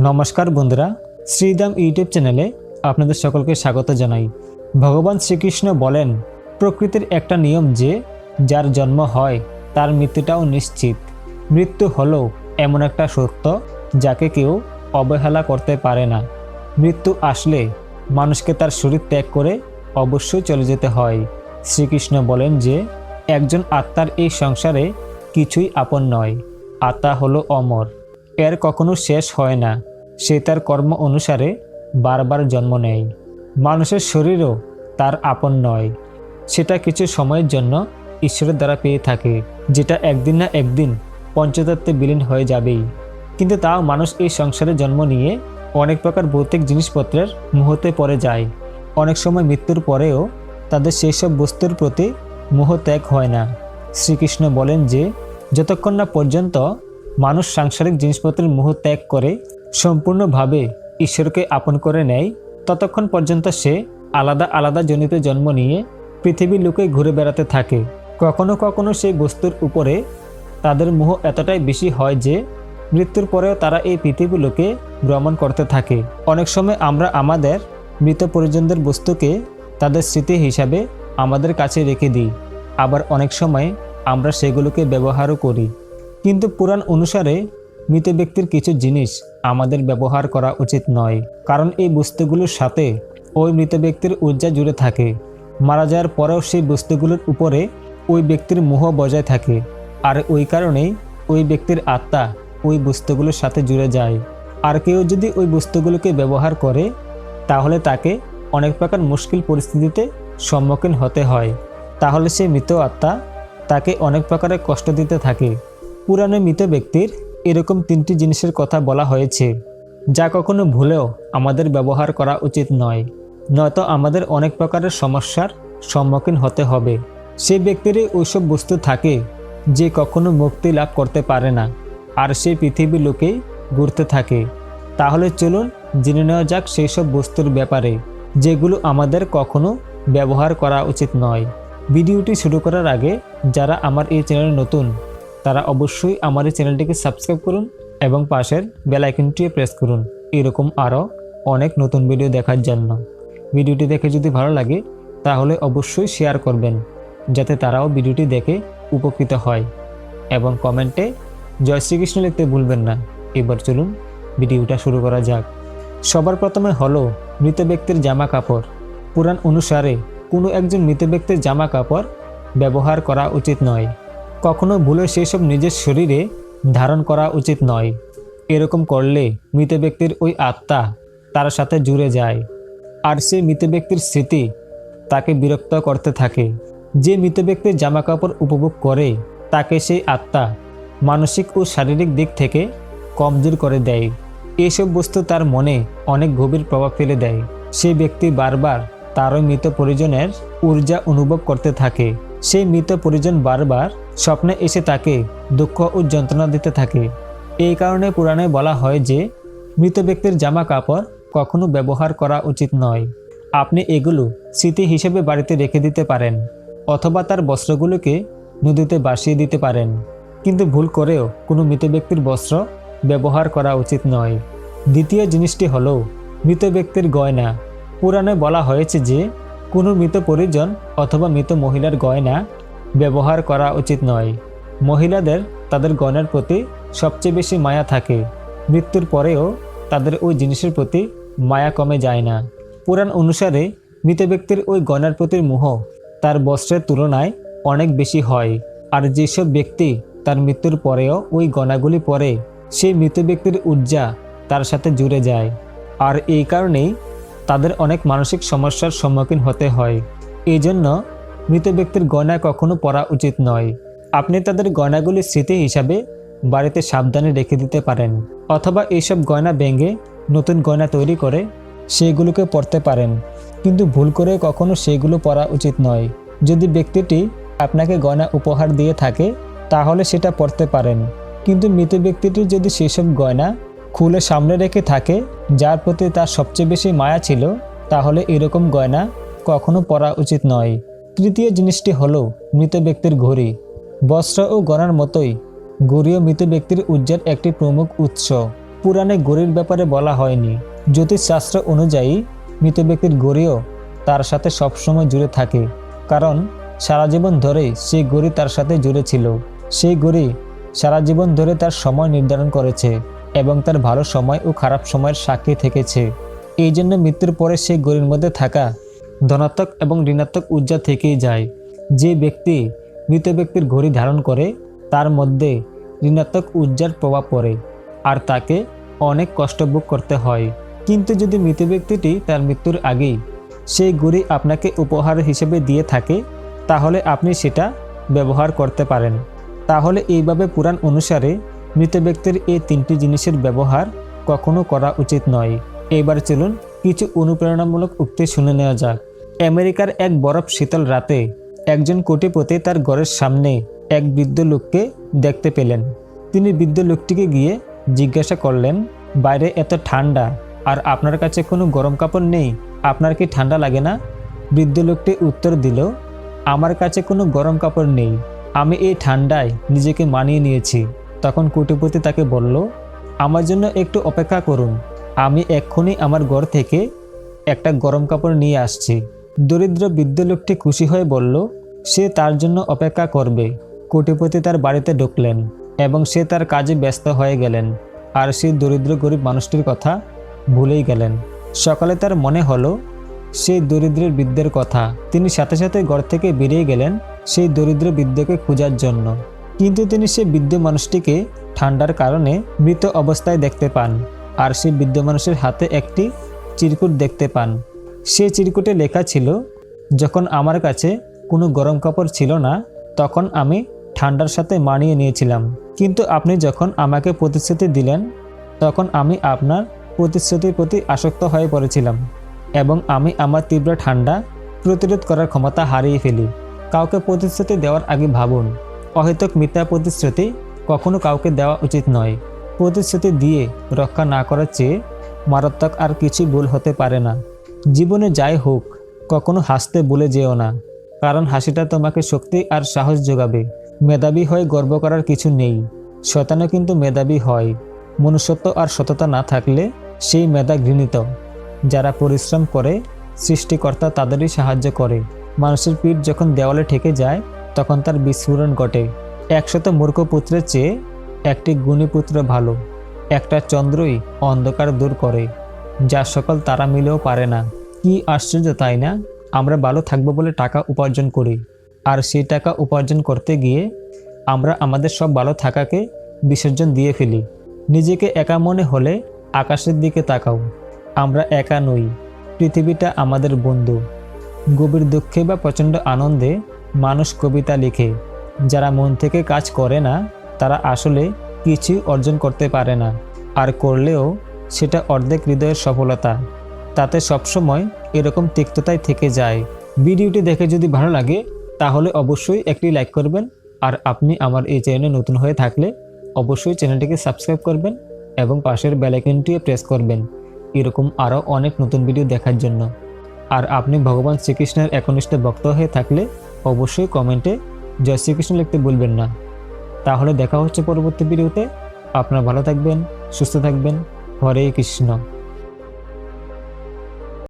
নমস্কার বন্ধুরা শ্রীদাম ইউটিউব চ্যানেলে আপনাদের সকলকে স্বাগত জানাই। ভগবান শ্রীকৃষ্ণ বলেন, প্রকৃতির একটা নিয়ম যে, যার জন্ম হয়, তার মৃত্যুটাও নিশ্চিত। মৃত্যু হলো এমন একটা সত্য যাকে কেউ অবহেলা করতে পারে না। মৃত্যু আসলে মানুষকে তার শরীর ত্যাগ করে অবশ্যই চলে যেতে হয়। শ্রীকৃষ্ণ বলেন যে, একজন আত্মার এই সংসারে কিছুই আপন নয়। আত্মা হলো অমর। এর কখনো শেষ হয় না। সে তার কর্ম অনুসারে বারবার জন্ম নেয়। মানুষের শরীরও তার আপন নয়। সেটা কিছু সময়ের জন্য ঈশ্বরের দ্বারা পেয়ে থাকে, যেটা একদিন না একদিন পঞ্চতত্ত্বে বিলীন হয়ে যাবেই। কিন্তু তাও মানুষ এই সংসারে জন্ম নিয়ে অনেক প্রকার ভৌতিক জিনিসপত্রের মুহূর্তে পড়ে যায়। অনেক সময় মৃত্যুর পরেও তাদের সেই সব বস্তুর প্রতি মোহ ত্যাগ হয় না। শ্রীকৃষ্ণ বলেন যে, যতক্ষণ না পর্যন্ত মানুষ সাংসারিক জিনিসপত্রের মোহ ত্যাগ করে, সম্পূর্ণভাবে ঈশ্বরকে আপন করে নেয়, ততক্ষণ পর্যন্ত সে আলাদা আলাদা জনিতে জন্ম নিয়ে পৃথিবীর লোকে ঘুরে বেড়াতে থাকে। কখনো কখনো সেই বস্তুর উপরে তাদের মোহ এতটাই বেশি হয় যে, মৃত্যুর পরেও তারা এই পৃথিবীলোকে ভ্রমণ করতে থাকে। অনেক সময় আমরা আমাদের মৃত পরিজনদের বস্তুকে তাদের স্মৃতি হিসাবে আমাদের কাছে রেখে দিই। আবার অনেক সময় আমরা সেগুলোকে ব্যবহারও করি। কিন্তু পুরাণ অনুসারে মৃত ব্যক্তির কিছু জিনিস আমাদের ব্যবহার করা উচিত নয়, কারণ এই বস্তুগুলোর সাথে ওই মৃত ব্যক্তির ঊর্জা জুড়ে থাকে। মারা যাওয়ার পরেও সেই বস্তুগুলোর উপরে ওই ব্যক্তির মোহ বজায় থাকে, আর ওই কারণেই ওই ব্যক্তির আত্মা ওই বস্তুগুলোর সাথে জুড়ে যায়। আর কেউ যদি ওই বস্তুগুলোকে ব্যবহার করে, তাহলে তাকে অনেক প্রকার মুশকিল পরিস্থিতিতে সম্মুখীন হতে হয়। তাহলে সেই মৃত আত্মা তাকে অনেক প্রকারের কষ্ট দিতে থাকে। পুরানো মৃত ব্যক্তির এরকম তিনটি জিনিসের কথা বলা হয়েছে, যা কখনো ভুলেও আমাদের ব্যবহার করা উচিত নয়। নয়তো আমাদের অনেক প্রকারের সমস্যার সম্মুখীন হতে হবে। সেই ব্যক্তিরই ওইসব বস্তু থাকে, যে কখনো মুক্তি লাভ করতে পারে না, আর সেই পৃথিবী লোকেই ঘুরতে থাকে। তাহলে চলুন জেনে নেওয়া যাক সেই সব বস্তুর ব্যাপারে, যেগুলো আমাদের কখনো ব্যবহার করা উচিত নয়। ভিডিওটি শুরু করার আগে, যারা আমার এই চ্যানেলে নতুন তারা অবশ্যই আমার এই চ্যানেলটিকে সাবস্ক্রাইব করুন এবং পাশের বেল আইকনটিও প্রেস করুন। এরকম আরও অনেক নতুন ভিডিও দেখার জন্য। ভিডিওটি দেখে যদি ভালো লাগে, তাহলে অবশ্যই শেয়ার করবেন, যাতে তারাও ভিডিওটি দেখে উপকৃত হয়। এবং কমেন্টে জয় শ্রীকৃষ্ণ লিখতে ভুলবেন না। এবার চলুন ভিডিওটা শুরু করা যাক। সবার প্রথমে হলো মৃত ব্যক্তির জামা কাপড়। পুরাণ অনুসারে কোনো একজন মৃত ব্যক্তির জামা কাপড় ব্যবহার করা উচিত নয়। কখনো ভুলে সেসব নিজের শরীরে ধারণ করা উচিত নয়। এরকম করলে মৃত ব্যক্তির ওই আত্মা তার সাথে জুড়ে যায়। আর সে মৃত ব্যক্তির স্মৃতি তাকে বিরক্ত করতে থাকে। যে মৃত ব্যক্তির জামা কাপড় উপভোগ করে, তাকে সেই আত্মা মানসিক ও শারীরিক দিক থেকে কমজোর করে দেয়। এসব বস্তু তার মনে অনেক গভীর প্রভাব ফেলে দেয়। সেই ব্যক্তি বারবার তার ওই মৃত পরিজনের ঊর্জা অনুভব করতে থাকে। সেই মৃত পরিজন বারবার স্বপ্নে এসে তাকে দুঃখ ও যন্ত্রণা দিতে থাকে। এই কারণে পুরাণে বলা হয় যে, মৃত ব্যক্তির জামা কাপড় কখনো ব্যবহার করা উচিত নয়। আপনি এগুলো স্মৃতি হিসেবে বাড়িতে রেখে দিতে পারেন, অথবা তার বস্ত্রগুলোকে নদীতে ভাসিয়ে দিতে পারেন। কিন্তু ভুল করেও কোনো মৃত ব্যক্তির বস্ত্র ব্যবহার করা উচিত নয়। দ্বিতীয় জিনিসটি হলো, মৃত ব্যক্তির গয়না। পুরাণে বলা হয়েছে যে কোনো মৃত পরিজন অথবা মৃত মহিলার গয়না ব্যবহার করা উচিত নয়। মহিলাদের তাদের গয়নার প্রতি সবচেয়ে বেশি মায়া থাকে। মৃত্যুর পরেও তাদের ওই জিনিসের প্রতি মায়া কমে যায় না। পুরাণ অনুসারে মৃত ব্যক্তির ওই গয়নার প্রতি মোহ তার বস্ত্রের তুলনায় অনেক বেশি হয়। আর যেসব ব্যক্তি তার মৃত্যুর পরেও ওই গয়নাগুলি পরে, সেই মৃত ব্যক্তির ঊর্জা তার সাথে জুড়ে যায়। আর এই কারণেই তাদের অনেক মানসিক সমস্যার সম্মুখীন হতে হয়। এই জন্য মৃত ব্যক্তির গয়না কখনো পরা উচিত নয়। আপনি তাদের গয়নাগুলি স্মৃতি হিসাবে বাড়িতে সাবধানে রেখে দিতে পারেন, অথবা এইসব গয়না ভেঙে নতুন গয়না তৈরি করে সেগুলোকে পরতে পারেন। কিন্তু ভুল করে কখনো সেগুলো পরা উচিত নয়। যদি ব্যক্তিটি আপনাকে গয়না উপহার দিয়ে থাকে, তাহলে সেটা পরতে পারেন। কিন্তু মৃত ব্যক্তিটি যদি সেসব গয়না খুলে সামনে রেখে থাকে, যার প্রতি তার সবচেয়ে বেশি মায়া ছিল, তাহলে এরকম গয়না কখনো পরা উচিত নয়। তৃতীয় জিনিসটি হলো মৃত ব্যক্তির ঘড়ি। বস্ত্র ও গয়নার মতোই ঘড়িও মৃত ব্যক্তির উজ্জ্বল একটি প্রমুখ উৎস। পুরাণে গড়ির ব্যাপারে বলা হয়নি। জ্যোতিষশাস্ত্র অনুযায়ী মৃত ব্যক্তির গড়িও তার সাথে সবসময় জুড়ে থাকে, কারণ সারা জীবন ধরেই সেই গড়ি তার সাথে জুড়ে ছিল। সেই গড়ি সারা জীবন ধরে তার সময় নির্ধারণ করেছে। এবং তার ভালো সময় ও খারাপ সময়ের সাক্ষী থেকেছে। এই জন্য মৃত্যুর পরে সেই গড়ির মধ্যে থাকা ধনাত্মক এবং ঋণাত্মক ঊর্জা থেকেই যায়। যে ব্যক্তি মৃত ব্যক্তির ঘড়ি ধারণ করে, তার মধ্যে ঋণাত্মক ঊর্জার প্রভাব পড়ে আর তাকে অনেক কষ্ট ভোগ করতে হয়। কিন্তু যদি মৃত ব্যক্তিটি তার মৃত্যুর আগেই সেই ঘড়ি আপনাকে উপহার হিসেবে দিয়ে থাকে, তাহলে আপনি সেটা ব্যবহার করতে পারেন। তাহলে এইভাবে পুরাণ অনুসারে মৃত ব্যক্তির এই তিনটি জিনিসের ব্যবহার কখনো করা উচিত নয়। এবার চলুন কিছু অনুপ্রেরণামূলক উক্তি শুনে নেওয়া যাক। আমেরিকার এক বরফ শীতল রাতে একজন কোটিপতি তার ঘরের সামনে এক বৃদ্ধ লোককে দেখতে পেলেন। তিনি বৃদ্ধ লোকটিকে গিয়ে জিজ্ঞাসা করলেন, বাইরে এত ঠান্ডা, আর আপনার কাছে কোনো গরম কাপড় নেই? আপনার কি ঠান্ডা লাগে না? বৃদ্ধ লোকটি উত্তর দিল, আমার কাছে কোনো গরম কাপড় নেই। আমি এই ঠান্ডায় নিজেকে মানিয়ে নিয়েছি। তখন কোটিপতি তাকে বলল, আমার জন্য একটু অপেক্ষা করুন। আমি এক্ষুনি আমার ঘর থেকে একটা গরম কাপড় নিয়ে আসছি। দরিদ্র বৃদ্ধ লোকটি খুশি হয়ে বলল, সে তার জন্য অপেক্ষা করবে। কোটিপতি তার বাড়িতে ঢুকলেন এবং সে তার কাজে ব্যস্ত হয়ে গেলেন। আর সেই দরিদ্র গরিব মানুষটির কথা ভুলেই গেলেন। সকালে তার মনে হলো, সেই দরিদ্রের বৃদ্ধের কথা। তিনি সাথে সাথে ঘর থেকে বেরিয়ে গেলেন সেই দরিদ্র বৃদ্ধকে খোঁজার জন্য। কিন্তু তিনি সে বৃদ্ধ মানুষটিকে ঠান্ডার কারণে মৃত অবস্থায় দেখতে পান আর সেই বৃদ্ধ মানুষের হাতে একটি চিরকুট দেখতে পান। সেই চিরকুটে লেখা ছিল, যখন আমার কাছে কোনো গরম কাপড় ছিল না, তখন আমি ঠান্ডার সাথে মানিয়ে নিয়েছিলাম। কিন্তু আপনি যখন আমাকে প্রতিশ্রুতি দিলেন, তখন আমি আপনার প্রতিশ্রুতির প্রতি আসক্ত হয়ে পড়েছিলাম এবং আমি আমার তীব্র ঠান্ডা প্রতিরোধ করার ক্ষমতা হারিয়ে ফেলি। কাউকে প্রতিশ্রুতি দেওয়ার আগে ভাবুন অহেতুক মিথ্যা প্রতিশ্রুতি কখনো কাউকে দেওয়া উচিত নয়। প্রতিশ্রুতি দিয়ে রক্ষা না করার চেয়ে মারাত্মক আর কিছু ভুল হতে পারে না। জীবনে যাই হোক, কখনো হাসতে ভুলে যেও না, কারণ হাসিটা তোমাকে শক্তি আর সাহস যোগাবে। মেধাবী হয়ে গর্ব করার কিছু নেই। শতানও কিন্তু মেধাবী হয়। মনুষ্যত্ব আর সততা না থাকলে সেই মেধা ঘৃণিত। যারা পরিশ্রম করে, সৃষ্টিকর্তা তাদেরই সাহায্য করে। মানুষের পিঠ যখন দেওয়ালে ঠেকে যায় তখন তার বিস্ফোরণ ঘটে। একশত মূর্খ পুত্রের চেয়ে একটি গুণী পুত্র ভালো। একটা চন্দ্রই অন্ধকার দূর করে, যা সকল তারা মিলেও পারে না। কি আশ্চর্য, তাই না? আমরা ভালো থাকব বলে টাকা উপার্জন করি। আর সেই টাকা উপার্জন করতে গিয়ে আমরা আমাদের সব ভালো থাকাকে বিসর্জন দিয়ে ফেলি। নিজেকে একা মনে হলে আকাশের দিকে তাকাও। আমরা একা নই। পৃথিবীটা আমাদের বন্ধু। গভীর দুঃখে বা প্রচণ্ড আনন্দে মানুষ কবিতা লিখে। যারা মন থেকে কাজ করে না, তারা আসলে কিছুই অর্জন করতে পারে না। আর করলেও সেটা অর্ধেক হৃদয়ের সফলতা। তাতে সবসময় এরকম তিক্ততাই থেকে যায়। ভিডিওটি দেখে যদি ভালো লাগে, তাহলে অবশ্যই একটি লাইক করবেন। আর আপনি আমার এই চ্যানেলে নতুন হয়ে থাকলে অবশ্যই চ্যানেলটিকে সাবস্ক্রাইব করবেন এবং পাশের বেলাইকনটিও প্রেস করবেন। এরকম আরও অনেক নতুন ভিডিও দেখার জন্য। আর আপনি ভগবান শ্রীকৃষ্ণের একনিষ্ঠ ভক্ত হয়ে থাকলে অবশ্যই কমেন্টে জয় শ্রীকৃষ্ণ লিখতে ভুলবেন না। তাহলে দেখা হচ্ছে পরবর্তী ভিডিওতে। আপনারা ভালো থাকবেন, সুস্থ থাকবেন। হরে কৃষ্ণ।